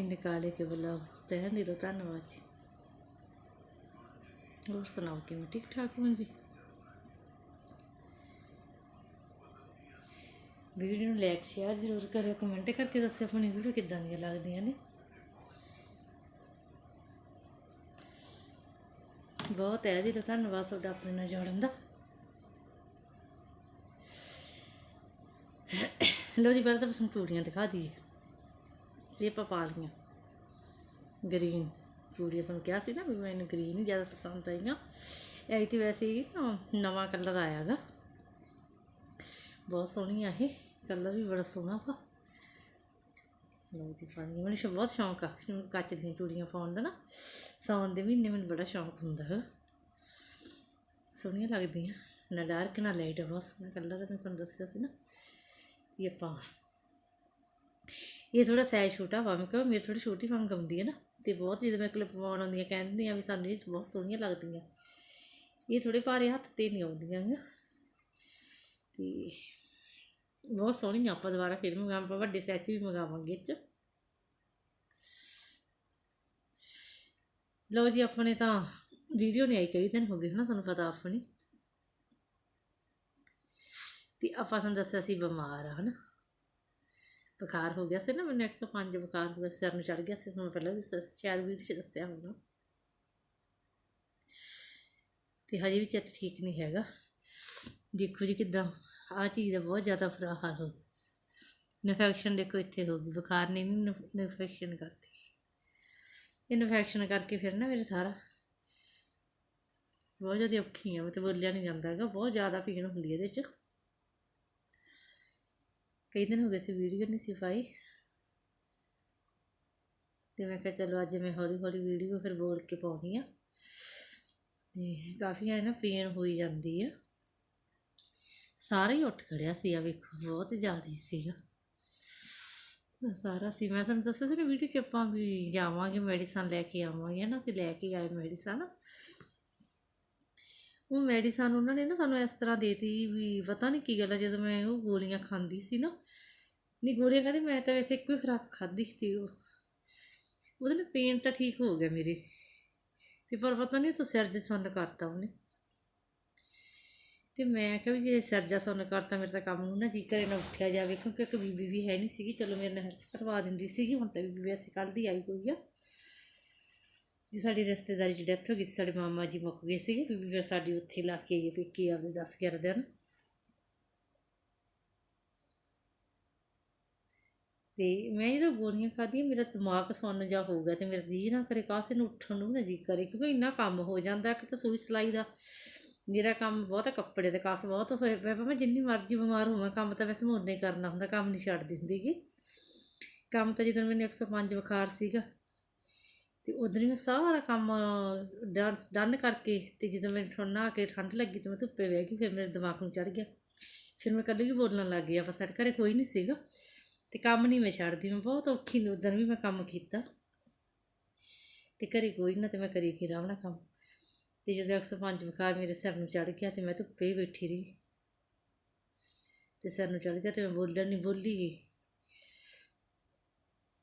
ਫਿਰ ਕਾਲੇ ਕੇ ਬੁਲਾਓ। ਸਤਿ ਨਹੀਂ ਧੰਨਵਾਦ ਜੀ। ਹੋਰ ਸੁਣਾਓ, ਕਿਵੇਂ ਠੀਕ ਠਾਕ ਹੋ ਜੀ? ਵੀਡੀਓ ਨੂੰ ਲਾਈਕ ਸ਼ੇਅਰ ਜ਼ਰੂਰ ਕਰਿਓ ਕਮੈਂਟ ਕਰਕੇ ਦੱਸਿਓ ਆਪਣੀ ਵੀਡੀਓ ਕਿੱਦਾਂ ਦੀਆਂ ਲੱਗਦੀਆਂ ਨੇ। ਬਹੁਤ ਹੈ ਜੀ, ਧੰਨਵਾਦ ਤੁਹਾਡਾ ਆਪਣੇ ਨਾਲ ਜੋੜਨ ਦਾ। ਲੋ ਜੀ, ਪਹਿਲਾਂ ਤਾਂ ਤੁਹਾਨੂੰ ਪੂੜੀਆਂ ਦਿਖਾ ਦਈਏ। ਇਹ ਆਪਾਂ ਪਾ ਲਈਆਂ ਗ੍ਰੀਨ ਚੂੜੀਆਂ ਤੁਹਾਨੂੰ ਕਿਹਾ ਸੀ ਨਾ ਵੀ ਮੈਨੂੰ ਗ੍ਰੀਨ ਹੀ ਜ਼ਿਆਦਾ ਪਸੰਦ ਆਈਆਂ। ਇਹ ਤੇ ਵੈਸੇ ਹੀ ਨਾ ਨਵਾਂ ਕਲਰ ਆਇਆਗਾ। ਬਹੁਤ ਸੋਹਣੀ ਆ ਇਹ ਕਲਰ ਵੀ, ਬੜਾ ਸੋਹਣਾ ਵਾ। ਲੋ ਜੀ ਪਾਣੀ ਮੈਨੂੰ ਬਹੁਤ ਸ਼ੌਂਕ ਆ। ਕੱਚ ਦੀਆਂ ਚੂੜੀਆਂ ਪਾਉਣ ਦਾ ਨਾ, ਸਾਉਣ ਦੇ ਮਹੀਨੇ ਮੈਨੂੰ ਬੜਾ ਸ਼ੌਂਕ ਹੁੰਦਾ ਹੈ ਸੋਹਣੀਆਂ ਲੱਗਦੀਆਂ। ਨਾ ਡਾਰਕ ਨਾ ਲਾਈਟ ਬਹੁਤ ਸੋਹਣਾ ਕਲਰ ਮੈਂ ਤੁਹਾਨੂੰ ਦੱਸਿਆ ਸੀ ਨਾ ਇਹ ਆਪਾਂ ਇਹ ਥੋੜਾ ਸਾਈਜ਼ ਛੋਟਾ ਵਾ ਮੈਂ ਕਿਹਾ ਮੇਰੀ ਥੋੜੀ ਛੋਟੀ ਮੰਗ ਆਉਂਦੀ ਹੈ ਨਾ, ਤੇ ਬਹੁਤ ਜਦੋਂ ਮੈਂ ਕਲਿੱਪ ਪਾਉਣ ਆਉਂਦੀਆਂ, ਕਹਿੰਦੀਆਂ ਵੀ ਸਾਨੂੰ ਇਹ ਬਹੁਤ ਸੋਹਣੀਆਂ ਲੱਗਦੀਆਂ। ਇਹ ਥੋੜੇ ਭਾਰੇ ਹੱਥ ਤੇ ਨਹੀਂ ਆਉਂਦੀਆਂ ਹੈਗੀਆਂ। ਤੇ ਬਹੁਤ ਸੋਹਣੀਆਂ ਆਪਾਂ ਦੁਬਾਰਾ ਫਿਰ ਮੰਗਾਵਾਂ ਵੱਡੇ ਸਾਈਜ਼ 'ਚ ਵੀ ਮੰਗਾਵਾਂਗੇ ਇਹ 'ਚ। ਲਓ ਜੀ, ਆਪਣੇ ਤਾਂ ਵੀਡੀਓ ਨਹੀਂ ਆਈ, ਕਈ ਦਿਨ ਹੋ ਗਏ ਹਨਾ, ਤੁਹਾਨੂੰ ਪਤਾ ਆਪਣੀ। ਤੇ ਆਪਾਂ ਤੁਹਾਨੂੰ ਦੱਸਿਆ ਸੀ ਬਿਮਾਰ ਆ, ਹਨਾ। ਬੁਖਾਰ ਹੋ ਗਿਆ ਸੀ ਨਾ, ਮੈਨੂੰ 105 ਬੁਖਾਰ ਹੋ ਗਿਆ ਸਿਰ ਨੂੰ ਚੜ ਗਿਆ ਸੀ ਤੁਹਾਨੂੰ ਪਹਿਲਾਂ ਵੀ ਦੱਸ- ਸ਼ਾਇਦ ਵੀ 'ਚ ਦੱਸਿਆ ਹੋਣਾ। ਤੇ ਹਜੇ ਵੀ ਚਿੱਤ ਠੀਕ ਨਹੀਂ ਹੈਗਾ। ਦੇਖੋ ਜੀ ਕਿਦਾਂ ਆ ਚੀਜ਼ ਦਾ ਬਹੁਤ ਜ਼ਿਆਦਾ ਬੁਰਾ ਹਾਲ ਹੋ ਗਿਆ। ਇਨਫੈਕਸ਼ਨ ਦੇਖੋ ਇੱਥੇ ਹੋ ਗਈ, ਬੁਖਾਰ ਨੇ ਨਹੀਂ ਇਨਫੈਕਸ਼ਨ ਕਰਤੀ। ਇਨਫੈਕਸ਼ਨ ਕਰਕੇ ਫਿਰ ਨਾ ਮੇਰੇ ਸਾਰਾ। ਬਹੁਤ ਜ਼ਿਆਦਾ ਔਖੀ ਆ ਮੈਂ ਤੇ ਬੋਲਿਆ ਨਹੀਂ ਜਾਂਦਾ ਹੈਗਾ, ਬਹੁਤ ਜ਼ਿਆਦਾ ਪੀਣ ਹੁੰਦੀ ਹੈ ਇਹਦੇ 'ਚ। ਕਈ ਦਿਨ ਹੋ ਗਏ ਸੀ ਵੀਡੀਓ ਨਹੀਂ ਸੀ ਪਾਈ। ਤੇ ਮੈਂ ਕਿਹਾ ਚਲੋ ਅੱਜ ਮੈਂ ਹੌਲੀ ਹੌਲੀ ਵੀਡੀਓ ਫਿਰ ਬੋਲ ਕੇ ਪਾਉਣੀ ਆ। ਤੇ ਕਾਫੀ ਐ ਨਾ ਪੇਨ ਹੋਈ ਜਾਂਦੀ ਆ। ਸਾਰਾ ਹੀ ਉੱਠ ਖੜਿਆ ਸੀ ਆ ਵੇਖੋ, ਬਹੁਤ ਜ਼ਿਆਦਾ ਸੀਗਾ। ਸਾਰਾ ਸੀ। ਮੈਂ ਤੁਹਾਨੂੰ ਦੱਸਿਆ ਸੀ ਨਾ ਵੀਡੀਓ 'ਚ ਆਪਾਂ ਵੀ ਜਾਵਾਂਗੇ ਮੈਡੀਸਨ ਲੈ ਕੇ ਆਵਾਂਗੇ। ਨਾ ਅਸੀਂ ਲੈ ਕੇ ਆਏ ਮੈਡੀਸਨ ਉਹ ਮੈਡੀਸਨ ਉਹਨਾਂ ਨੇ ਨਾ ਸਾਨੂੰ ਇਸ ਤਰ੍ਹਾਂ ਦੇਤੀ ਵੀ ਪਤਾ ਨਹੀਂ ਕੀ ਗੱਲ ਹੈ ਜਦੋਂ ਮੈਂ ਉਹ ਗੋਲੀਆਂ ਖਾਂਦੀ ਸੀ ਨਾ ਨਹੀਂ ਗੋਲੀਆਂ ਕਹਿੰਦੇ ਮੈਂ ਤਾਂ ਵੈਸੇ ਇੱਕੋ ਹੀ ਖੁਰਾਕ ਖਾਧੀ ਸੀ ਉਹ। ਉਹਦੇ ਨਾਲ ਪੇਨ ਤਾਂ ਠੀਕ ਹੋ ਗਿਆ ਮੇਰੇ, ਤੇ ਪਰ ਪਤਾ ਨਹੀਂ ਉਹ ਤਾਂ ਸੁੰਨ ਕਰਤਾ ਉਹਨੇ। ਤੇ ਮੈਂ ਕਿਹਾ ਵੀ ਜੇ ਸਿਰਜਾ ਸੁੰਨ ਕਰਤਾ, ਮੇਰੇ ਤਾਂ ਕੰਮ ਨੂੰ ਨਾ ਜੀ ਕਰੇ ਨਾ ਉੱਠਿਆ ਜਾਵੇ, ਕਿਉਂਕਿ ਇੱਕ ਬੀਬੀ ਵੀ ਹੈ ਨਹੀਂ ਸੀਗੀ, ਚਲੋ ਮੇਰੇ ਨਾਲ ਹੈਲਪ ਕਰਵਾ ਦਿੰਦੀ ਸੀਗੀ, ਹੁਣ ਤਾਂ ਬੀਬੀ ਵੈਸੇ ਕੱਲ੍ਹ ਦੀ ਆਈ ਹੋਈ ਆ। ਜੀ ਸਾਡੀ ਰਿਸ਼ਤੇਦਾਰੀ 'ਚ ਡੈਥ ਹੋ ਗਈ ਸੀ ਸਾਡੇ ਮਾਮਾ ਜੀ ਮੁੱਕ ਗਏ ਸੀਗੇ ਬੀਬੀ ਫਿਰ ਸਾਡੀ ਉੱਥੇ ਲਾ ਕੇ ਆਈ ਪੇਕੇ ਆਪਦੇ 10 11 ਦਿਨ। ਤੇ ਮੈਂ ਜਦੋਂ ਗੋਲੀਆਂ ਖਾਧੀਆਂ, ਮੇਰਾ ਦਿਮਾਗ ਸੁੰਨ ਜਾ ਹੋ ਗਿਆ ਤੇ ਮੇਰਾ ਜੀ ਨਾ ਕਰੇ ਕਾਸੇ ਨੂੰ ਉੱਠਣ ਨੂੰ ਨਾ ਜੀ ਕਰੇ, ਕਿਉਂਕਿ ਇੰਨਾ ਕੰਮ ਹੋ ਜਾਂਦਾ ਕਿ ਤਾਂ ਸੂਈ ਸਿਲਾਈ ਦਾ ਮੇਰਾ ਕੰਮ ਬਹੁਤ ਹੈ ਕੱਪੜੇ ਦੇ ਕਾਸ ਬਹੁਤ ਹੋਏ ਪਏ ਮੈਂ ਜਿੰਨੀ ਮਰਜ਼ੀ ਬਿਮਾਰ ਹੋਵਾਂ, ਕੰਮ ਤਾਂ ਵੈਸੇ ਮੈਂ ਉਨਾ ਹੀ ਕਰਨਾ ਹੁੰਦਾ, ਕੰਮ ਨਹੀਂ ਛੱਡਦੀ ਹੁੰਦੀ ਗੀ। ਕੰਮ ਤਾਂ ਜਦੋਂ ਮੈਨੂੰ 105 ਬੁਖਾਰ ਸੀਗਾ ਤੇ ਉਦੋਂ ਹੀ ਮੈਂ ਸਾਰਾ ਕੰਮ ਡਾਂਸ ਡਨ ਕਰਕੇ ਤੇ ਜਦੋਂ ਮੈਨੂੰ ਠੰਡ ਆ ਕੇ ਠੰਡ ਲੱਗੀ ਤੇ ਮੈਂ ਧੁੱਪੇ ਬਹਿ ਗਈ, ਫਿਰ ਮੇਰੇ ਦਿਮਾਗ ਨੂੰ ਚੜ ਗਿਆ। ਫਿਰ ਮੈਂ ਕੱਲੀ ਹੀ ਬੋਲਣ ਲੱਗ ਗਿਆ ਆਪਾਂ ਸਾਡੇ ਘਰੇ ਕੋਈ ਨਹੀਂ ਸੀਗਾ ਤੇ ਕੰਮ ਨਹੀਂ ਮੈਂ ਛੱਡਦੀ, ਮੈਂ ਬਹੁਤ ਔਖੀ ਨੂੰ ਉਦੋਂ ਵੀ ਮੈਂ ਕੰਮ ਕੀਤਾ। ਤੇ ਘਰੇ ਕੋਈ ਨਾ ਤੇ ਮੈਂ ਕਰੀ ਕੀ ਆਰਾਮ ਕੰਮ। ਤੇ ਜਦੋਂ 105 ਬੁਖਾਰ ਮੇਰੇ ਸਿਰ ਨੂੰ ਚੜ ਗਿਆ ਤੇ ਮੈਂ ਧੁੱਪੇ ਹੀ ਬੈਠੀ ਰਹੀ। ਤੇ ਸਿਰ ਨੂੰ ਚੜ ਗਿਆ ਤੇ ਮੈਂ ਬੋਲਣ ਨਹੀਂ ਬੋਲੀ। ਗਈ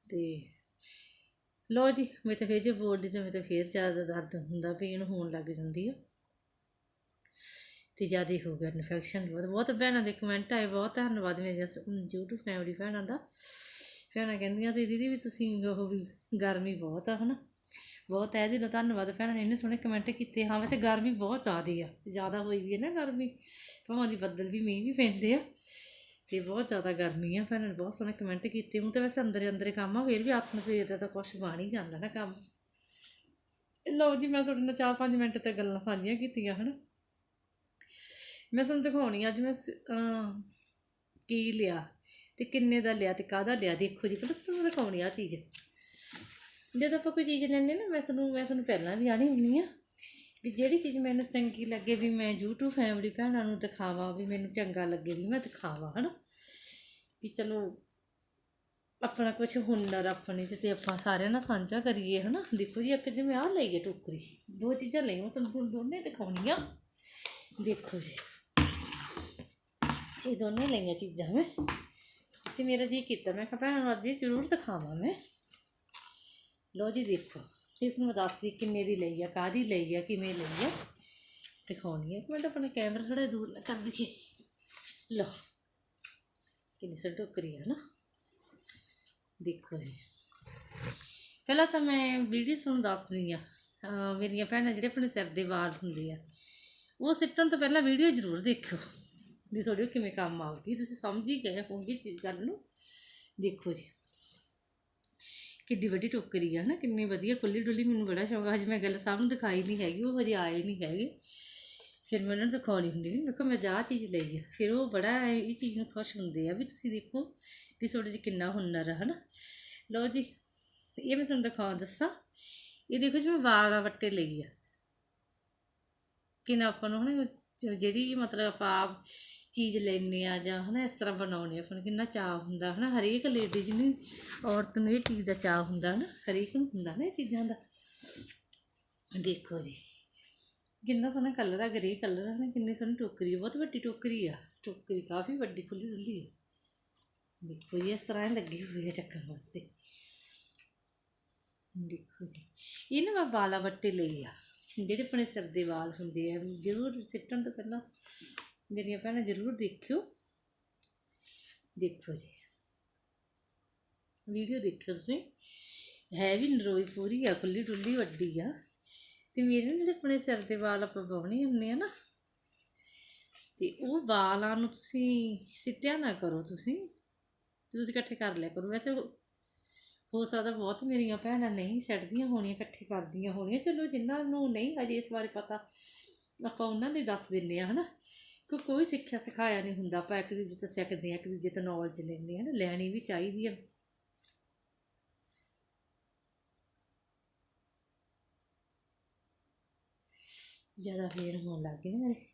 ਤੇ ਲੋ ਜੀ, ਮੈਂ ਤਾਂ ਫੇਰ ਜੇ ਬੋਲਦੀ ਤੇ ਮੈਂ ਤਾਂ ਫੇਰ ਜ਼ਿਆਦਾ ਦਰਦ ਹੁੰਦਾ, ਪੇਨ ਹੋਣ ਲੱਗ ਜਾਂਦੀ ਆ। ਤੇ ਜ਼ਿਆਦਾ ਹੀ ਹੋ ਗਿਆ ਇਨਫੈਕਸ਼ਨ ਬਹੁਤ ਬਹੁਤ ਭੈਣਾਂ ਦੇ ਕਮੈਂਟ ਆਏ, ਬਹੁਤ ਧੰਨਵਾਦ ਮੇਰੀਆਂ ਸ- ਅਮ YouTube ਫੈਮਿਲੀ ਭੈਣਾਂ ਦਾ। ਭੈਣਾਂ ਕਹਿੰਦੀਆਂ ਸੀ, ਦੀਦੀ ਵੀ ਤੁਸੀਂ ਉਹ ਵੀ ਗਰਮੀ ਬਹੁਤ ਆ, ਹਨਾ? ਬਹੁਤ ਹੈ ਦਿਲੋਂ ਧੰਨਵਾਦ ਭੈਣਾਂ ਨੇ, ਇੰਨੇ ਸੋਹਣੇ ਕਮੈਂਟ ਕੀਤੇ। ਹਾਂ, ਵੈਸੇ ਗਰਮੀ ਬਹੁਤ ਜ਼ਿਆਦਾ ਆ, ਜ਼ਿਆਦਾ ਹੋਈ ਵੀ ਹੈ ਨਾ ਗਰਮੀ। ਭਾਵੇਂ ਦੀ ਬੱਦਲ ਵੀ ਮੀਂਹ ਵੀ ਪੈਂਦੇ ਆ। ਤੇ ਬਹੁਤ ਜ਼ਿਆਦਾ ਗਰਮੀ ਆ ਭੈਣਾਂ ਨੇ ਬਹੁਤ ਸੋਹਣੇ ਕਮੈਂਟ ਕੀਤੇ। ਹੁਣ ਤਾਂ ਵੈਸੇ ਅੰਦਰੇ ਅੰਦਰੇ ਕੰਮ ਆ, ਫਿਰ ਵੀ ਹੱਥ ਨੂੰ ਸਵੇਰ ਦਾ ਤਾਂ ਕੁਛ ਬਣ ਹੀ ਜਾਂਦਾ ਨਾ ਕੰਮ। ਲਓ ਜੀ, ਮੈਂ ਤੁਹਾਡੇ ਨਾਲ 4-5 ਮਿੰਟ ਤੇ ਗੱਲਾਂ ਸਾਂਝੀਆਂ ਕੀਤੀਆਂ, ਹਨ? ਮੈਂ ਤੁਹਾਨੂੰ ਦਿਖਾਉਣੀ ਆ, ਅੱਜ ਮੈਂ ਸ- ਕੀ ਲਿਆ ਤੇ ਕਿੰਨੇ ਦਾ ਲਿਆ ਤੇ ਕਾਹਦਾ ਲਿਆ, ਦੇਖੋ ਜੀ ਪਹਿਲਾਂ ਤੁਹਾਨੂੰ ਦਿਖਾਉਣੀ ਆ ਚੀਜ਼। ਜਦੋਂ ਆਪਾਂ ਕੋਈ ਚੀਜ਼ ਲੈਂਦੇ ਨਾ, ਮੈਂ ਤੁਹਾਨੂੰ ਮੈਂ ਤੁਹਾਨੂੰ ਪਹਿਲਾਂ ਵੀ ਆਣੀ ਹੁੰਦੀ ਆ। ਵੀ ਜਿਹੜੀ ਚੀਜ਼ ਮੈਨੂੰ ਚੰਗੀ ਲੱਗੇ ਵੀ ਮੈਂ YouTube ਫੈਮਿਲੀ ਭੈਣਾਂ ਨੂੰ ਦਿਖਾਵਾਂ, ਵੀ ਮੈਨੂੰ ਚੰਗਾ ਲੱਗੇ ਵੀ ਮੈਂ ਦਿਖਾਵਾਂ, ਹਨਾ? ਵੀ ਚਲੋ, ਆਪਣਾ ਕੁਝ ਹੁਨਰ ਆਪਣੇ 'ਚ ਤੇ ਆਪਾਂ ਸਾਰਿਆਂ ਨਾਲ ਸਾਂਝਾ ਕਰੀਏ, ਹਨਾ? ਦੇਖੋ ਜੀ, ਇੱਕ ਜਿਵੇਂ ਆਹ ਲਈਏ ਟੋਕਰੀ। ਦੋ ਚੀਜ਼ਾਂ ਲਈਆਂ ਮੈਂ ਤੁਹਾਨੂੰ ਦੋਨੇ ਦਿਖਾਉਣੀਆਂ। ਦੇਖੋ ਜੀ। ਇਹ ਦੋਨੇ ਲਈਆਂ ਚੀਜ਼ਾਂ ਮੈਂ। ਤੇ ਮੇਰਾ ਜੀ ਕੀਤਾ, ਮੈਂ ਕਿਹਾ ਭੈਣਾਂ ਨੂੰ ਅੱਜ ਜ਼ਰੂਰ ਦਿਖਾਵਾਂ ਮੈਂ। ਲਓ ਜੀ, ਦੇਖੋ। ਇਸ ਨੂੰ ਮੈਂ ਦੱਸਦੀ ਕਿੰਨੇ ਦੀ ਲਈ ਆ, ਕਾਹਦੀ ਲਈ ਆ, ਕਿਵੇਂ ਲਈ ਆ, ਦਿਖਾਉਣੀ ਹੈ ਇੱਕ ਮਿੰਟ ਆਪਣਾ ਕੈਮਰਾ ਥੋੜਾ ਦੂਰ ਨਾ ਕਰ ਦਈਏ। ਲਓ, ਕਿੰਨੀ ਸੋਹਣੀ ਟੋਕਰੀ ਆ ਨਾ। ਦੇਖੋ ਜੀ। ਪਹਿਲਾਂ ਤਾਂ ਮੈਂ ਵੀਡੀਓ ਤੁਹਾਨੂੰ ਦੱਸਦੀ ਆ ਮੇਰੀਆਂ ਭੈਣਾਂ ਜਿਹੜੇ ਆਪਣੇ ਸਿਰ ਦੇ ਵਾਲ ਹੁੰਦੇ ਆ, ਉਹ ਸਿੱਟਣ ਤੋਂ ਪਹਿਲਾਂ ਵੀਡੀਓ ਜ਼ਰੂਰ ਦੇਖਿਓ। ਵੀ ਤੁਹਾਡੇ ਕਿਵੇਂ ਕੰਮ ਆਊਗੀ। ਤੁਸੀਂ ਸਮਝ ਹੀ ਗਏ ਹੋਵੋਗੇ ਚੀਜ਼ ਗੱਲ ਨੂੰ। ਦੇਖੋ ਜੀ। ਕਿੱਡੀ ਵੱਡੀ ਟੋਕਰੀ ਆ ਨਾ ਕਿੰਨੀ ਵਧੀਆ, ਖੁੱਲੀ ਡੁੱਲੀ ਮੈਨੂੰ ਬੜਾ ਸ਼ੌਂਕ ਆ। ਹਜੇ ਮੈਂ ਗੱਲ ਸਾਹਮਣੇ ਦਿਖਾਈ ਨਹੀਂ ਹੈਗੀ, ਉਹ ਹਜੇ ਆਏ ਨਹੀਂ ਹੈਗੇ। ਫਿਰ ਮੈਂ ਉਹਨਾਂ ਨੂੰ ਦਿਖਾਉਣੀ ਹੁੰਦੀ ਵੀ ਵੇਖੋ ਮੈਂ ਜਾ ਚੀਜ਼ ਲਈ ਆ। ਫਿਰ ਉਹ ਬੜਾ ਇਹ ਚੀਜ਼ ਨੂੰ ਖੁਸ਼ ਹੁੰਦੇ ਆ ਵੀ ਤੁਸੀਂ ਦੇਖੋ ਵੀ ਤੁਹਾਡੇ 'ਚ ਕਿੰਨਾ ਹੁਨਰ ਆ, ਹਨਾ? ਲਓ ਜੀ ਇਹ ਮੈਂ ਤੁਹਾਨੂੰ ਦਿਖਾ ਦੱਸਾਂ। ਇਹ ਦੇਖੋ ਜੀ, ਮੈਂ ਵਾਲਾ ਵੱਟੇ ਲਈ ਆ। ਕਿੰਨਾ ਆਪਾਂ ਨੂੰ, ਹਨਾ? ਜ- ਜਿਹੜੀ ਮਤਲਬ ਆਪਾਂ ਚੀਜ਼ ਲੈਂਦੇ ਆ ਜਾਂ ਹਨਾ ਇਸ ਤਰ੍ਹਾਂ ਬਣਾਉਣੇ ਆਪਾਂ ਨੂੰ ਕਿੰਨਾ ਚਾਅ ਹੁੰਦਾ ਹਨਾ, ਹਰੇਕ ਲੇਡੀਜ਼ ਨੂੰ, ਔਰਤ ਨੂੰ ਇਹ ਚੀਜ਼ ਦਾ ਚਾਅ ਹੁੰਦਾ ਹਨਾ, ਹਰੇਕ ਨੂੰ ਹੁੰਦਾ ਨਾ ਇਹ ਚੀਜ਼ਾਂ ਦਾ। ਦੇਖੋ ਜੀ, ਕਿੰਨਾ ਸੋਹਣਾ ਕਲਰ ਆ ਗ੍ਰੇ ਕਲਰ ਆ ਨਾ ਕਿੰਨੀ ਸੋਹਣੀ ਟੋਕਰੀ ਬਹੁਤ ਵੱਡੀ ਟੋਕਰੀ ਆ, ਟੋਕਰੀ ਕਾਫੀ ਵੱਡੀ ਖੁੱਲੀ ਡੁੱਲੀ ਹੈ ਦੇਖੋ ਜੀ, ਇਸ ਤਰ੍ਹਾਂ ਇਹ ਲੱਗੀ ਹੋਈ ਹੈ ਚੱਕਰ ਵਾਸਤੇ। ਦੇਖੋ ਜੀ ਇਹ ਨਾ ਮੈਂ ਵਾਲਾ ਵੱਟੇ ਲਈ ਆ, ਜਿਹੜੇ ਆਪਣੇ ਸਿਰ ਦੇ ਵਾਲ ਹੁੰਦੇ ਆ, ਜ਼ਰੂਰ ਸਿੱਟਣ ਤੋਂ ਪਹਿਲਾਂ ਮੇਰੀਆਂ ਭੈਣਾਂ ਜ਼ਰੂਰ ਦੇਖਿਓ। ਦੇਖੋ ਜੀ। ਵੀਡੀਓ ਦੇਖਿਓ ਤੁਸੀਂ। ਹੈ ਵੀ ਨਰੋਈ ਪੂਰੀ ਆ, ਖੁੱਲੀ ਡੁੱਲੀ ਵੱਡੀ ਆ। ਤੇ ਮੇਰੇ ਨਾ ਜਿਹੜੇ ਆਪਣੇ ਸਿਰ ਦੇ ਵਾਲ ਆਪਾਂ ਵਾਹੁਣੇ ਹੁੰਦੇ ਆ ਨਾ। ਤੇ ਉਹ ਵਾਲਾਂ ਨੂੰ ਤੁਸੀਂ ਸਿੱਟਿਆ ਨਾ ਕਰੋ ਤੁਸੀਂ। ਤੁਸੀਂ ਇਕੱਠੇ ਕਰ ਲਿਆ ਕਰੋ। ਵੈਸੇ ਹੋ- ਹੋ ਸਕਦਾ ਬਹੁਤ ਮੇਰੀਆਂ ਭੈਣਾਂ ਨਹੀਂ ਸੱਟਦੀਆਂ ਹੋਣੀਆਂ, ਇਕੱਠੇ ਕਰਦੀਆਂ ਹੋਣੀਆਂ। ਚਲੋ ਜਿਨ੍ਹਾਂ ਨੂੰ ਨਹੀਂ, ਅਜੇ ਇਸ ਬਾਰੇ ਪਤਾ ਆਪਾਂ ਉਹਨਾਂ ਨੂੰ ਦੱਸ ਦਿੰਨੇ ਆ, ਹਨਾ। ਕਿ, ਕੋਈ ਸਿੱਖਿਆ ਸਿਖਾਇਆ ਨਹੀਂ ਹੁੰਦਾ, ਆਪਾਂ ਇੱਕ ਦੂਜੇ ਤੋਂ ਸਿੱਖਦੇ ਆ ਇੱਕ ਦੂਜੇ ਤੋਂ ਨੌਲੇਜ ਲੈਂਦੇ ਆ ਨਾ ਲੈਣੀ ਵੀ ਚਾਹੀਦੀ ਆ। ਜ਼ਿਆਦਾ ਫੇਰ ਹੋਣ ਲੱਗ ਗਏ ਨਾ ਮੇਰੇ।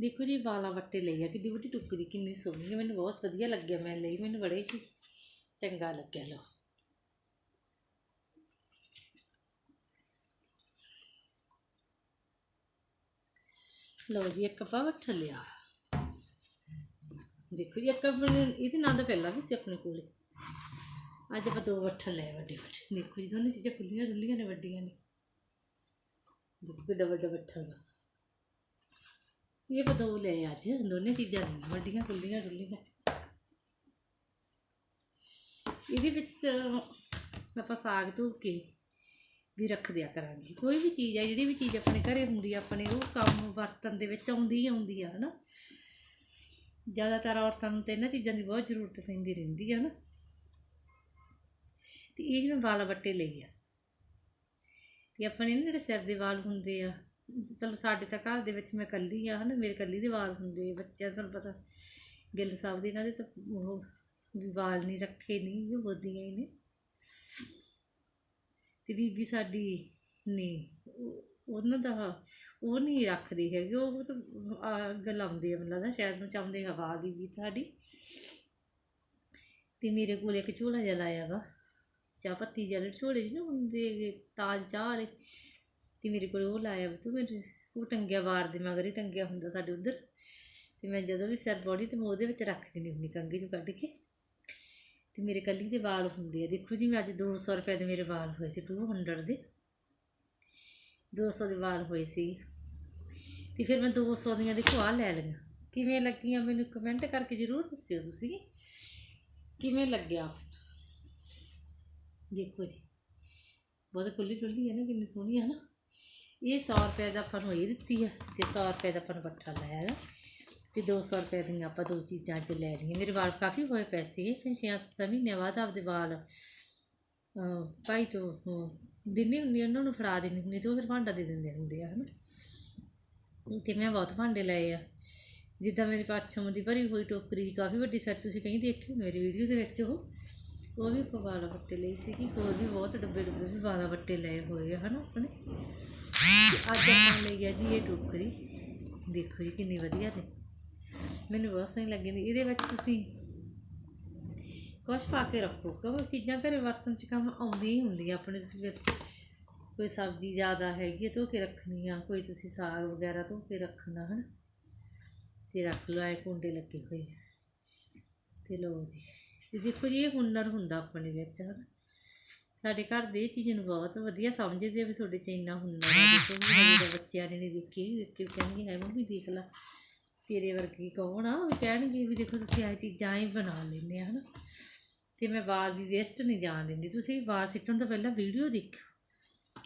ਦੇਖੋ ਜੀ, ਵਾਲਾ ਵੱਟੇ ਲਈ ਆ, ਕਿੱਡੀ ਵੱਡੀ ਟੁੱਕਰੀ, ਕਿੰਨੀ ਸੋਹਣੀ ਹੈ ਮੈਨੂੰ ਬਹੁਤ ਵਧੀਆ ਲੱਗਿਆ, ਮੈਂ ਲਈ, ਮੈਨੂੰ ਬੜੇ ਹੀ ਚੰਗਾ ਲੱਗਿਆ ਲੋ ਲਓ ਜੀ, ਇੱਕ ਆਪਾਂ ਵੱਠ ਲਿਆ ਦੇਖੋ ਜੀ, ਇੱਕ ਆਪਣੇ ਇਹਦੇ ਨਾਲ ਤਾਂ ਪਹਿਲਾਂ ਵੀ ਸੀ ਆਪਣੇ ਕੋਲੇ। ਅੱਜ ਆਪਾਂ ਦੋ ਵੱਠਣ ਲਏ ਵੱਡੇ ਵੱਡੇ। ਦੇਖੋ ਜੀ, ਦੋਨੇ ਚੀਜ਼ਾਂ ਖੁੱਲੀਆਂ ਡੁੱਲੀਆਂ ਨੇ, ਵੱਡੀਆਂ ਨੇ। ਦੇਖੋ ਕਿੱਡਾ ਵੱਡਾ ਵੱਠਲ ਵਾ। ਇਹ ਆਪਾਂ ਦੋ ਲਏ ਅੱਜ, ਦੋਨੇ ਚੀਜ਼ਾਂ ਨੇ, ਵੱਡੀਆਂ, ਖੁੱਲੀਆਂ, ਡੁੱਲੀਆਂ। ਇਹਦੇ ਵਿੱਚ ਆਪਾਂ ਸਾਗ ਧੋ ਕੇ ਵੀ ਰੱਖ ਦਿਆ ਕਰਾਂਗੇ। ਕੋਈ ਵੀ ਚੀਜ਼ ਆ, ਜਿਹੜੀ ਵੀ ਚੀਜ਼ ਆਪਣੇ ਘਰੇ ਹੁੰਦੀ ਆ, ਆਪਣੇ ਉਹ ਕੰਮ ਵਰਤਨ ਦੇ ਵਿੱਚ ਆਉਂਦੀ ਹੀ ਆਉਂਦੀ ਆ, ਹਨਾ। ਜ਼ਿਆਦਾਤਰ ਔਰਤਾਂ ਨੂੰ ਤੇ ਇਹਨਾਂ ਚੀਜ਼ਾਂ ਦੀ ਬਹੁਤ ਜ਼ਰੂਰਤ ਪੈਂਦੀ ਰਹਿੰਦੀ ਆ ਨਾ ਤੇ ਇਹ ਜਿਵੇਂ ਵਾਲ ਵੱਟੇ ਲਈ ਆ। ਤੇ ਆਪਣੇ ਨਾ ਜਿਹੜੇ ਸਿਰ ਦੇ ਵਾਲ ਹੁੰਦੇ ਆ, ਚਲੋ ਸਾਡੇ ਤਾਂ ਘਰ ਦੇ ਵਿੱਚ ਮੈਂ ਇਕੱਲੀ ਆ, ਹਨਾ, ਮੇਰੇ ਇਕੱਲੀ ਦੇ ਵਾਲ ਹੁੰਦੇ ਬੱਚਿਆਂ ਦਾ ਤੁਹਾਨੂੰ ਪਤਾ, ਗਿੱਲ ਸਾਹਿਬ ਦੇ ਇਹਨਾਂ ਦੇ ਤਾਂ ਉਹ ਵੀ ਵਾਲ ਨਹੀਂ ਰੱਖੇ, ਨਹੀਂ, ਉਹ ਬੋਦੀਆਂ ਹੀ ਨੇ। ਤੇ ਬੀਬੀ ਸਾਡੀ ਨਹੀਂ ਉਹਨਾਂ ਦਾ ਉਹ ਨਹੀਂ ਰੱਖਦੀ ਹੈਗੀ, ਉਹ ਤਾਂ ਅੱਗ ਆ ਮੈਨੂੰ ਲੱਗਦਾ, ਸ਼ਾਇਦ ਨੂੰ ਚਾਹੁੰਦੇ ਹਵਾ ਦੀ ਵੀ ਸਾਡੀ। ਤੇ ਮੇਰੇ ਕੋਲ ਇੱਕ ਝੋਲਾ ਜਿਹਾ ਲਾਇਆ ਵਾ ਚਾਹ ਪੱਤੀ ਜਿਹੇ ਝੋਲੇ ਜਿਹੇ ਨਾ ਹੁੰਦੇ ਤਾਜ ਚਾਹ ਵਾਲੇ, ਤੇ ਮੇਰੇ ਕੋਲ ਉਹ ਲਾਇਆ ਵਾ, ਤੂੰ ਮੇਰੇ ਉਹ ਟੰਗਿਆ ਵਾਰ ਦੇ ਮਗਰ ਹੀ ਟੰਗਿਆ ਹੁੰਦਾ ਸਾਡੇ ਉਧਰ। ਤੇ ਮੈਂ ਜਦੋਂ ਵੀ ਸਿਰ ਬੋੜੀ, ਤੇ ਮੈਂ ਉਹਦੇ ਵਿੱਚ ਰੱਖ ਦਿੰਦੀ ਹੁੰਦੀ ਕੰਘੀ ਚੋਂ ਕੱਢ ਕੇ। ਤੇ ਮੇਰੇ ਕੱਲੀ ਦੇ ਵਾਲ ਹੁੰਦੇ ਆ। ਦੇਖੋ ਜੀ, ਮੈਂ ਅੱਜ 200 ਰੁਪਏ ਦੇ ਮੇਰੇ ਵਾਲ ਹੋਏ ਸੀ 200 ਦੇ। 200 ਦੇ ਵਾਲ ਹੋਏ ਸੀ। ਤੇ ਫਿਰ ਮੈਂ 200 ਦੀਆਂ ਦੇਖੋ ਆ ਲੈ ਲਈਆਂ। ਕਿਵੇਂ ਲੱਗੀਆਂ ਮੈਨੂੰ ਕਮੈਂਟ ਕਰਕੇ ਜ਼ਰੂਰ ਦੱਸਿਓ ਤੁਸੀਂ। ਕਿਵੇਂ ਲੱਗਿਆ? ਦੇਖੋ ਜੀ, ਬਹੁਤ ਖੁੱਲੀ ਖੁੱਲੀ ਹੈ ਨਾ, ਕਿੰਨੀ ਸੋਹਣੀ ਹੈ ਨਾ। ਇਹ 100 ਰੁਪਏ ਦਾ ਆਪਾਂ ਨੂੰ ਇਹ ਦਿੱਤੀ ਹੈ ਤੇ 100 ਰੁਪਏ ਦਾ ਆਪਾਂ ਨੂੰ ਬੱਠਾ ਲਾਇਆ ਹੈਗਾ ਤੇ 200 ਰੁਪਏ ਦੀਆਂ ਆਪਾਂ ਦੋ ਚੀਜ਼ਾਂ ਅੱਜ ਲੈ ਲਈਆਂ। ਮੇਰੇ ਵਾਲ ਕਾਫੀ ਹੋਏ ਪੈਸੇ ਫਿਰ ਛੇ ਸੱਤ ਮਹੀਨੇ ਬਾਅਦ ਆਪਦੇ ਵਾਲ ਭਾਈ ਤੋਂ ਉਹ ਦਿੰਨੀ ਹੁੰਦੀ ਉਹਨਾਂ ਨੂੰ ਫੜਾ ਦਿੰਦੀ ਹੁੰਦੀ ਤੇ ਉਹ ਫਿਰ ਭਾਂਡਾ ਦੇ ਦਿੰਦੇ ਹੁੰਦੇ ਆ, ਹਨਾ? ਤੇ ਮੈਂ ਬਹੁਤ ਭਾਂਡੇ ਲਏ ਆ। ਜਿੱਦਾਂ ਮੇਰੇ ਪਾਛਮ ਦੀ ਭਰੀ ਹੋਈ ਟੋਕਰੀ ਕਾਫੀ ਵੱਡੀ ਸਰ ਤੁਸੀਂ ਕहीं ਦੇਖੀ ਮੇਰੀ ਵੀਡੀਓ ਦੇ ਵਿੱਚ ਉਹ? ਉਹ ਵੀ ਆਪਾਂ ਵਾਲਾ ਵੱਟੇ ਲਈ ਸੀਗੀ, ਹੋਰ ਵੀ ਬਹੁਤ ਡੱਬੇ ਡੱਬੇ ਵੀ ਵਾਲਾ ਵੱਟੇ ਲਏ ਹੋਏ ਆ, ਹਨਾ ਆਪਣੇ? ਅੱਜ ਆਪਾਂ ਲਈ ਆ ਜੀ ਇਹ ਟੋਕਰੀ, ਦੇਖੋ ਜੀ ਕਿੰਨੀ ਵਧੀਆ ਤੇ। ਮੈਨੂੰ ਬਹੁਤ ਸੋਹਣੀ ਲੱਗੀ ਨੇ ਇਹਦੇ ਵਿੱਚ ਤੁਸੀਂ ਕੁਛ ਪਾ ਕੇ ਰੱਖੋ, ਕਿਉਂਕਿ ਚੀਜ਼ਾਂ ਘਰੇ ਵਰਤਣ ਚ ਕੰਮ ਆਉਂਦੀਆਂ ਹੀ ਹੁੰਦੀਆਂ। ਆਪਣੇ ਤੁਸੀਂ ਵਿੱਚ ਕੋਈ ਸਬਜ਼ੀ ਜ਼ਿਆਦਾ ਹੈਗੀ ਹੈ ਧੋ ਕੇ ਰੱਖਣੀ ਆ। ਕੋਈ ਤੁਸੀਂ ਸਾਗ ਵਗੈਰਾ ਧੋ ਕੇ ਰੱਖਣਾ, ਹਨ? ਤੇ ਰੱਖ ਲਓ, ਐ ਕੁੰਡੇ ਲੱਗੇ ਹੋਏ ਆ। ਤੇ ਲਓ ਜੀ। ਤੇ ਦੇਖੋ ਜੀ, ਇਹ ਹੁਨਰ ਹੁੰਦਾ ਆਪਣੇ ਵਿੱਚ, ਹਨ? ਸਾਡੇ ਘਰ ਦੇ ਇਹ ਚੀਜ਼ ਨੂੰ ਬਹੁਤ ਵਧੀਆ ਸਮਝਦੇ ਆ ਵੀ ਤੁਹਾਡੇ 'ਚ ਇੰਨਾ ਹੁਨਰ ਹੈ ਦੇਖੋ ਵੀ ਹਜੇ ਬੱਚਿਆਂ ਨੇ ਨਹੀਂ ਦੇਖੀ ਵੇਖ ਕੇ ਵੀ ਕਹਿਣਗੇ ਹੈ, ਮੰਮੀ ਦੇਖ ਲਾ। ਤੇਰੇ ਵਰਗੀ ਕਹੋ ਨਾ ਵੀ ਕਹਿਣਗੇ ਵੀ ਦੇਖੋ ਤੁਸੀਂ ਇਹ ਚੀਜ਼ਾਂ ਹੀ ਬਣਾ ਲੈਂਦੇ ਆ, ਹਨਾ? ਤੇ ਮੈਂ ਵਾਲ ਵੀ ਵੇਸਟ ਨਹੀਂ ਜਾਣ ਦਿੰਦੀ। ਤੁਸੀਂ ਵੀ ਵਾਲ ਸਿੱਟਣ ਤੋਂ ਪਹਿਲਾਂ ਵੀਡੀਓ ਦੇਖਿਓ।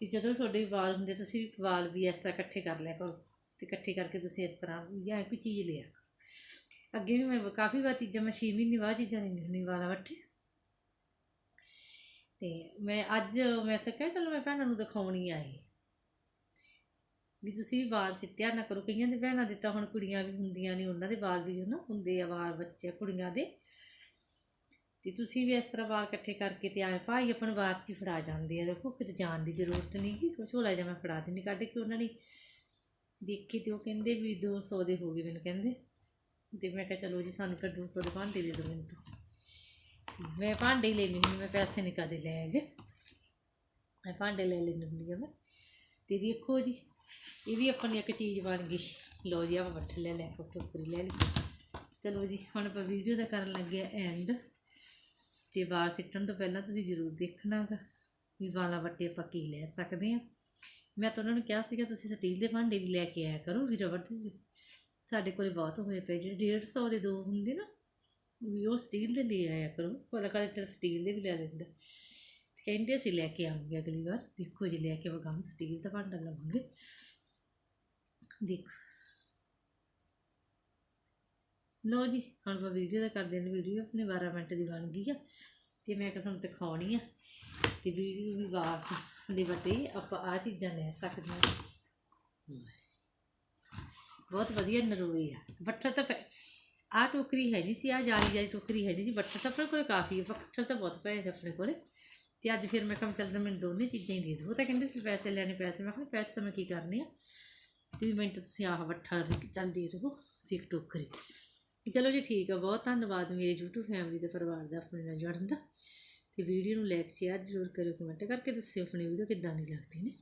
ਤੇ ਜਦੋਂ ਤੁਹਾਡੇ ਵਾਲ ਹੁੰਦੇ, ਤੁਸੀਂ ਵੀ ਵਾਲ ਵੀ ਇਸ ਤਰ੍ਹਾਂ ਇਕੱਠੇ ਕਰ ਲਿਆ ਕਰੋ। ਤੇ ਇਕੱਠੇ ਕਰਕੇ ਤੁਸੀਂ ਇਸ ਤਰ੍ਹਾਂ ਜਾਂ ਕੋਈ ਚੀਜ਼ ਲਿਆ ਕਰੋ। ਅੱਗੇ ਵੀ ਮੈਂ ਕਾਫੀ ਵਾਰ ਚੀਜ਼ਾਂ ਮੈਂ ਛੇ ਮਹੀਨੇ ਬਾਅਦ ਚੀਜ਼ਾਂ ਲੈਂਦੀ ਹੁੰਦੀ ਵਾਲਾਂ ਵੱਟੇ ਤੇ ਮੈਂ ਅੱਜ ਮੈਂ ਸਕਿਆ ਚਲੋ ਮੈਂ ਭੈਣਾਂ ਨੂੰ ਦਿਖਾਉਣੀ ਆਈ। ਵੀ ਤੁਸੀਂ ਵੀ ਵਾਲ ਸਿੱਟਿਆ ਨਾ ਕਰੋ, ਕਈਆਂ ਦੇ ਭੈਣਾਂ ਦੇ ਤਾਂ ਹੁਣ ਕੁੜੀਆਂ ਵੀ ਹੁੰਦੀਆਂ ਨੇ, ਉਹਨਾਂ ਦੇ ਵਾਲ ਵੀ ਨਾ ਹੁੰਦੇ ਆ ਵਾਲ ਬੱਚੇ ਕੁੜੀਆਂ ਦੇ। ਤੇ ਤੁਸੀਂ ਵੀ ਇਸ ਤਰ੍ਹਾਂ ਵਾਲ ਇਕੱਠੇ ਕਰਕੇ ਤੇ ਆਏ, ਭਾਈ ਆਪਣ ਵਾਰ ਚ ਹੀ ਫੜਾ ਜਾਂਦੇ ਆ, ਦੇਖੋ ਕਿਤੇ ਜਾਣ ਦੀ ਜ਼ਰੂਰਤ ਨਹੀਂ ਕਿ ਝੋਲਾ ਜਿਹਾ ਮੈਂ ਫੜਾ ਦਿੰਦੀ, ਕੱਢ ਕੇ ਉਹਨਾਂ ਨੇ ਦੇਖੇ ਤੇ ਉਹ ਕਹਿੰਦੇ ਵੀ 200 ਦੇ ਹੋ ਗਏ ਮੈਨੂੰ ਕਹਿੰਦੇ। ਤੇ ਮੈਂ ਕਿਹਾ ਚਲੋ ਜੀ ਸਾਨੂੰ ਫਿਰ 200 ਦੇ ਭਾਂਡੇ ਦੇ ਦਿਓ ਮੈਨੂੰ ਤਾਂ। ਮੈਂ ਭਾਂਡੇ ਹੀ ਲੈਣੀ ਹੁੰਦੀ, ਮੈਂ ਪੈਸੇ ਨਹੀਂ ਕਦੇ ਲੈ ਗਏ। ਮੈਂ ਭਾਂਡੇ ਲੈ ਲੈਣੀ ਹੁੰਦੀ ਆ ਮੈਂ। ਤੇ ਦੇਖੋ ਜੀ ਇਹ ਵੀ ਆਪਣੀ ਇੱਕ ਚੀਜ਼ ਬਣ ਗਈ। ਲਓ ਜੀ ਆਪਾਂ ਬੱਠਲ ਲੈ ਲੈ ਕੇ ਟੋਕਰੀ ਲੈ ਲਈ। ਚਲੋ ਜੀ, ਹੁਣ ਆਪਾਂ ਵੀਡੀਓ ਦਾ ਕਰਨ ਲੱਗੇ ਆ ਐਂਡ ਤੇ ਵਾਲ ਸਿੱਟਣ ਤੋਂ ਪਹਿਲਾਂ ਤੁਸੀਂ ਜ਼ਰੂਰ ਦੇਖਣਾ ਗਾ ਵੀ ਵਾਲਾਂ ਵੱਟੇ ਆਪਾਂ ਕੀ ਲੈ ਸਕਦੇ ਆ ਮੈਂ ਤਾਂ ਉਹਨਾਂ ਨੂੰ ਕਿਹਾ ਸੀਗਾ, ਤੁਸੀਂ ਸਟੀਲ ਦੇ ਭਾਂਡੇ ਵੀ ਲੈ ਕੇ ਆਇਆ ਕਰੋ ਵੀ ਰਬੜ ਦੇ ਸਾਡੇ ਕੋਲੇ ਬਹੁਤ ਹੋਏ ਪਏ ਜਿਹੜੇ 150 ਦੇ ਦੋ ਹੁੰਦੇ ਨਾ, ਵੀ ਉਹ ਸਟੀਲ ਦੇ ਲੈ ਆਇਆ ਕਰੋ। ਕੋਲ ਕਦੇ ਚਲ ਸਟੀਲ ਦੇ ਵੀ ਲੈ ਲੈਂਦਾ। ਕਹਿੰਦੇ ਅਸੀਂ ਲੈ ਕੇ ਆਵਾਂਗੇ ਅਗਲੀ ਵਾਰ। ਦੇਖੋ ਜੀ ਲੈ ਕੇ ਵਗਾਮ ਸਟੀਲ ਦਾ ਭਾਂਡਾ ਲਵਾਂਗੇ। ਦੇਖੋ। ਲਓ ਜੀ, ਹੁਣ ਆਪਾਂ ਵੀਡੀਓ ਦਾ ਕਰਦੇ ਹਾਂ ਵੀਡੀਓ ਆਪਣੇ 12 ਮਿੰਟ ਦੀ ਬਣ ਗਈ ਆ। ਤੇ ਮੈਂ ਕਿਹਾ ਤੁਹਾਨੂੰ ਦਿਖਾਉਣੀ ਆ। ਤੇ ਵੀਡੀਓ ਵੀ ਵਾਪਸ ਦੇ ਵੱਟੇ ਆਪਾਂ ਆ ਚੀਜ਼ਾਂ ਲੈ ਸਕਦੇ ਹਾਂ। ਬਹੁਤ ਵਧੀਆ ਨਰੋਏ ਆ। ਬੱਠਲ ਤਾਂ ਆ ਟੋਕਰੀ ਹੈ ਨਹੀਂ ਸੀ ਆ ਜਾਲੀ ਜਾਲੀ ਟੋਕਰੀ ਹੈ ਨਹੀਂ ਸੀ। ਬੱਠਲ ਤਾਂ ਆਪਣੇ ਕੋਲ ਕਾਫੀ ਹੈ ਬੱਠਲ ਤਾਂ ਬਹੁਤ ਪਏ ਸੀ ਆਪਣੇ ਕੋਲੇ। ਤੇ ਅੱਜ ਫਿਰ ਮੈਂ ਕਿਹਾ ਚੱਲਦਾ ਮੈਨੂੰ ਦੋਨੇ ਚੀਜ਼ਾਂ ਹੀ ਦੇ ਦਿਓ। ਤਾਂ ਕਹਿੰਦੇ ਸੀ ਪੈਸੇ ਲੈਣੇ ਪੈਸੇ। ਮੈਂ ਕਿਹਾ ਪੈਸੇ ਤਾਂ ਮੈਂ ਕੀ ਕਰਨੇ ਆ? ਤੇ ਵੀ ਮੈਨੂੰ ਤੁਸੀਂ ਆਹ ਵੱਠਾ ਚੱਲ ਦੇ ਦਿਓ ਤੁਸੀਂ ਇੱਕ ਟੋਕਰੀ। ਚਲੋ ਜੀ ਠੀਕ ਆ, ਬਹੁਤ ਧੰਨਵਾਦ ਮੇਰੇ YouTube ਫੈਮਿਲੀ ਦੇ ਪਰਿਵਾਰ ਦਾ ਆਪਣੇ ਨਾਲ ਜੁੜਨ ਦਾ। ਤੇ ਵੀਡੀਓ ਨੂੰ ਲਾਈਕ ਸ਼ੇਅਰ ਜ਼ਰੂਰ ਕਰਿਓ ਕਮੈਂਟ ਕਰਕੇ ਦੱਸਿਓ ਆਪਣੀ ਵੀਡੀਓ ਕਿੱਦਾਂ ਦੀ ਲੱਗਦੀ ਨੇ।